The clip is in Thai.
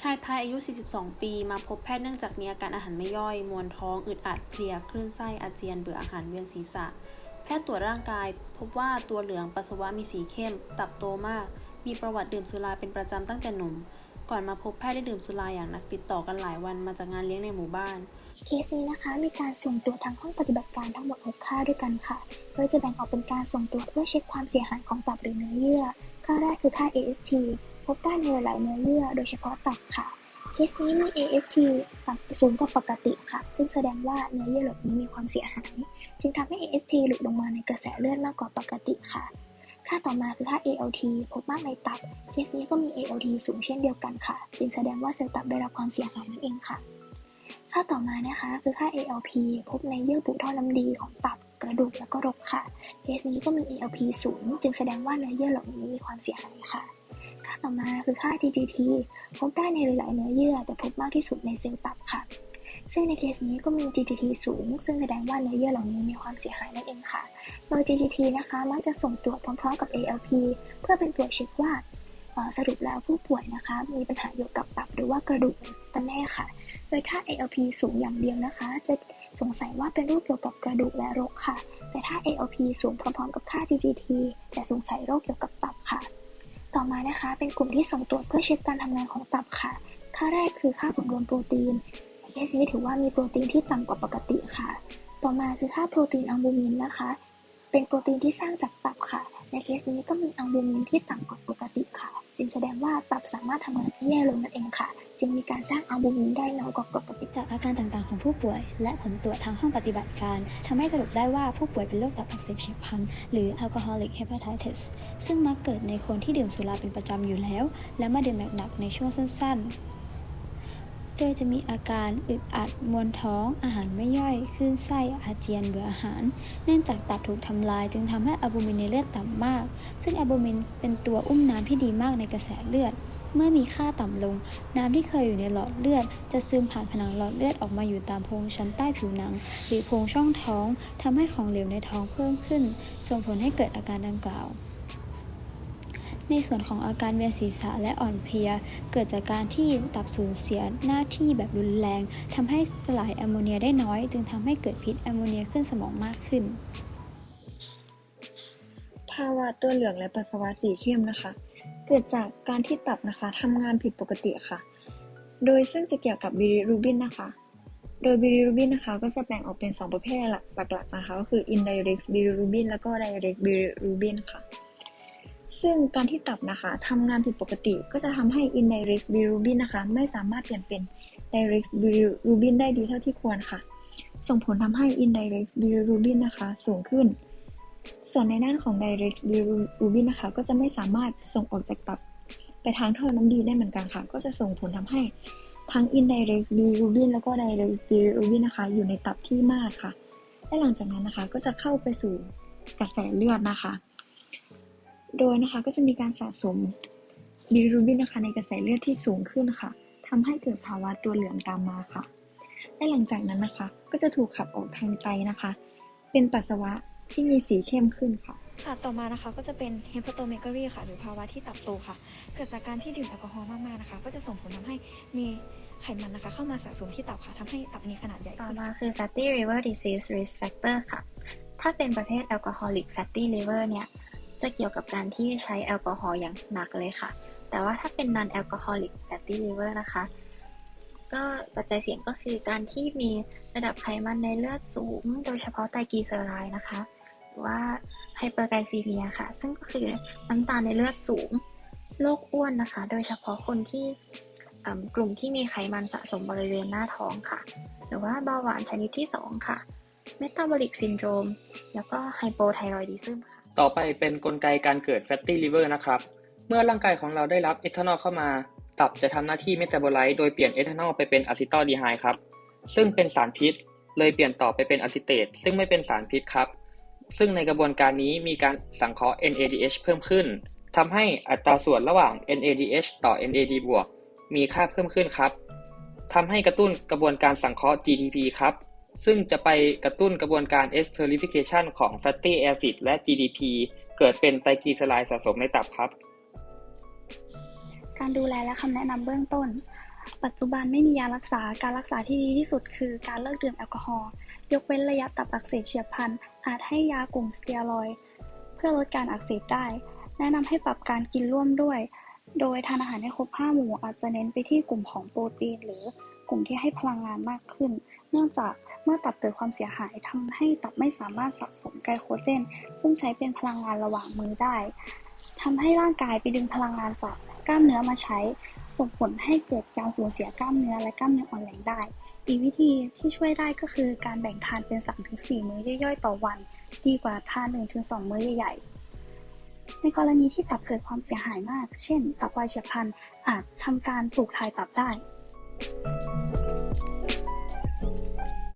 ชายไทยอายุ 42 ปี มาพบแพทย์เนื่องจากมีอาการอาหารไม่ย่อย มวนท้อง อึดอัด เพลีย คลื่นไส้ อาเจียน เบื่ออาหาร เวียนศีรษะ แพทย์ตรวจร่างกาย พบว่าตัวเหลือง ปัสสาวะมีสีเข้ม ตับโตมาก มีประวัติดื่มสุราเป็นประจำตั้งแต่หนุ่ม ก่อนมาพบแพทย์ได้ดื่มสุราอย่างหนักติดต่อกันหลายวันมาจากงานเลี้ยงในหมู่บ้าน เคสนี้นะคะมีการส่งตรวทางห้องปฏิบัติการทั้งหมด6ค่าด้วยกันค่ะ โดยจะแบ่งออกเป็นการส่งตรวเพื่อเช็คความเสียหายของตับหรือเนื้อเยื่อ ค่าแรกคือค่า AST พบได้ในหลายๆเนื้อเยื่อโดยเฉพาะตับค่ะ เคสนี้มี AST ต่ำสูงกว่าปกติค่ะ ซึ่งแสดงว่าเนื้อเยื่อเหล่านี้มีความเสียหาย จึงทำให้ AST หลุดลงมาในกระแสเลือดมากกว่าปกติค่ะ ค่าต่อมาคือค่า ALT พบมากในตับ เคสนี้ก็มี ALT สูงเช่นเดียวกันค่ะ จึงแสดงว่าเซลล์ตับได้รับความเสียหายนั่นเองค่ะ ค่าต่อมานะคะคือค่า ALP พบในเยื่อบุท่อน้ำดีของตับกระดูกและก็รกค่ะ เคสนี้ก็มี ALP สูง จึงแสดงว่าเนื้อเยื่อเหล่านี้มีความเสียหายค่ะ ค่าต่อมาคือค่า GGT พบได้ในหลายๆเนื้อเยื่อ แต่พบมากที่สุดในเซลล์ตับค่ะ ซึ่งในเคสนี้ก็มี GGT สูง ซึ่งแสดงว่าเนื้อเยื่อเหล่านี้มีความเสียหายนั่นเองค่ะ โดย GGT นะคะมักจะส่งตรวจพร้อมๆกับ ALP เพื่อเป็นตัวเช็คว่าสรุปแล้วผู้ป่วยนะคะ มีปัญหาเกี่ยวกับตับหรือว่ากระดูกกันแน่ค่ะ โดยถ้า ALP สูงอย่างเดียวนะคะ จะสงสัยว่าเป็นโรคเกี่ยวกับกระดูกและโรกค่ะ แต่ถ้า ALP สูงพร้อมๆ กับค่า GGT จะสงสัยโรคเกี่ยวกับตับค่ะ ต่อมานะคะ เป็นกลุ่มที่ส่งตรวจเพื่อเช็คการทำงานของตับค่ะ ค่าแรกคือค่าผลรวมโปรตีนเคสนี้ถือว่ามีโปรตีนที่ต่ำกว่าปกติค่ะ ต่อมาคือค่าโปรตีนอัลบูมินนะคะ เป็นโปรตีนที่สร้างจากตับค่ะ ในเคสนี้ก็มีอัลบูมินที่ต่ำกว่าปกติค่ะ จึงแสดงว่าตับสามารถทำงานได้แย่ลงนั่นเองค่ะ จึงมีการสร้างอัลบูมินได้น้อยกว่าปกติจากอาการต่างๆของผู้ป่วย และผลตรวจทางห้องปฏิบัติการทำให้สรุปได้ว่าผู้ป่วยเป็นโรคตับอักเสบเฉียบพลันหรือ alcoholic hepatitis ซึ่งมักเกิดในคนที่ดื่มสุราเป็นประจำอยู่แล้ว และมาดื่มหนักๆในช่วงสั้น ๆโดยจะมีอาการอึดอัดมวนท้อง อาหารไม่ย่อยคลื่นไส้อาเจียนเบื่ออาหาร เนื่องจากตับถูกทำลาย จึงทำให้อะบูมินในเลือดต่ำมาก ซึ่งอะบูมินเป็นตัวอุ้มน้ำที่ดีมากในกระแสเลือด เมื่อมีค่าต่ำลง น้ำที่เคยอยู่ในหลอดเลือด จะซึมผ่านผนังหลอดเลือดออกมาอยู่ตามโพรงชั้นใต้ผิวหนัง หรือโพรงช่องท้องทำให้ของเหลวในท้องเพิ่มขึ้น ส่งผลให้เกิดอาการดังกล่าว ในส่วนของอาการเวียนศีรษะและอ่อนเพลีย เกิดจากการที่ตับสูญเสียหน้าที่แบบรุนแรงทำให้สลายแอมโมเนียได้น้อย จึงทำให้เกิดพิษแอมโมเนียขึ้นสมองมากขึ้น ภาวะตัวเหลืองและปัสสาวะสีเข้มนะคะ เกิดจากการที่ตับนะคะทำงานผิดปกติค่ะ โดยซึ่งจะเกี่ยวกับบิลิรูบินนะคะ โดยบิลิรูบินนะคะก็จะแบ่งออกเป็น 2 ประเภทหลักๆนะคะก็คือ indirect bilirubin แล้วก็ direct bilirubin ค่ะ ซึ่งการที่ตับนะคะทำงานผิดปกติก็จะทำให้ indirect bilirubin นะคะไม่สามารถเปลี่ยนเป็น direct bilirubin ได้ดีเท่าที่ควรค่ะ ส่งผลทำให้ indirect bilirubin นะคะสูงขึ้น ส่วนในด้านของ direct bilirubin นะคะ ก็จะไม่สามารถส่งออกจากตับไปทางท่อน้ำดีได้เหมือนกันค่ะ ก็จะส่งผลทำให้ทั้ง indirect bilirubin แล้วก็ direct bilirubin นะคะ อยู่ในตับที่มากค่ะ และหลังจากนั้นนะคะ ก็จะเข้าไปสู่กระแสเลือดนะคะ โดยนะคะก็จะมีการสะสมบิลิรูบินนะคะในกระแสเลือดที่สูงขึ้นค่ะทำให้เกิดภาวะตัวเหลืองตามมาค่ะ และหลังจากนั้นนะคะ ก็จะถูกขับออกทางไตนะคะ เป็นปัสสาวะ ที่มีสีเข้มขึ้นค่ะ ค่ะ ต่อมานะคะก็จะเป็น hepatomegaly ค่ะ หรือภาวะที่ตับโตค่ะ เกิดจากการที่ดื่มแอลกอฮอล์มากๆนะคะ ก็จะส่งผลทำให้มีไขมันนะคะ เข้ามาสะสมที่ตับค่ะทำให้ตับมีขนาดใหญ่ต่อขึ้นมาคือ fatty liver disease risk factor ค่ะ ถ้าเป็นประเภท alcoholic fatty liver เนี่ย จะเกี่ยวกับการที่ใช้แอลกอฮอล์อย่างหนักเลยค่ะ แต่ว่าถ้าเป็น non alcoholic fatty liver นะคะ ก็ปัจจัยเสี่ยงก็คือการที่มีระดับไขมันในเลือดสูง โดยเฉพาะไตรกลีเซอไรด์นะคะห รือว่าไฮเปอร์ไกซีเมียค่ะ ซึ่งก็คือน้ำตาลในเลือดสูงโรคอ้วนนะคะ โดยเฉพาะคนที่กลุ่มที่มีไขมันสะสมบริเวณหน้าท้องค่ะ หรือว่าเบาหวานชนิดที่ 2 ค่ะเมตาบอลิกซินโดรมแล้วก็ไฮโปไทรอยดิซึมค่ะต่อไปเป็นกลไกการเกิด fatty liver นะครับ เมื่อร่างกายของเราได้รับเอทานอลเข้ามา ตับจะทำหน้าที่เมตาบอไลต์โดยเปลี่ยนเอทานอลไปเป็นอะซิตอลดีไฮครับ ซึ่งเป็นสารพิษ เลยเปลี่ยนต่อไปเป็นอะซิเตตซึ่งไม่เป็นสารพิษครับ ซึ่งในกระบวนการนี้มีการสังเคราะห์ NADH เพิ่มขึ้นทำให้อัตราส่วนระหว่าง NADH ต่อ NAD บวกมีค่าเพิ่มขึ้นครับทำให้กระตุ้นกระบวนการสังเคราะห์ GTP ครับ ซึ่งจะไปกระตุ้นกระบวนการ esterification ของ fatty acid และ GDP เกิดเป็นไตรกลีเซอไรด์สะสมในตับครับ การดูแลและคำแนะนำเบื้องต้น ปัจจุบันไม่มียารักษา การรักษาที่ดีที่สุดคือการเลิกดื่มแอลกอฮอล์ ยกเว้นระยะตับอักเสบเฉียบพลัน อาจให้ยากลุ่มสเตียรอย เพื่อลดการอักเสบได้ แนะนำให้ปรับการกินร่วมด้วย โดยทานอาหารให้ครบ5หมู่อาจจะเน้นไปที่กลุ่มของโปรตีน หรือกลุ่มที่ให้พลังงานมากขึ้น เนื่องจากเมื่อตับเกิดความเสียหายทำให้ตับไม่สามารถสะสมไกลโคเจน ซึ่งใช้เป็นพลังงานระหว่างมือได้ทำให้ร่างกายไปดึงพลังงานจาก กล้ามเนื้อมาใช้ ส่งผลให้เกิดการสูญเสียกล้ามเนื้อและกล้ามเนื้ออ่อนแรงได้ อีกวิธีที่ช่วยได้ก็คือการแบ่งทานเป็น 3-4 มื้อย่อยๆ ต่อวัน ดีกว่าทาน 1-2 มื้อใหญ่ๆ ในกรณีที่ตับเกิดความเสียหายมาก เช่น ตับวายเฉียบพลันอาจทำการปลูกถ่ายตับได้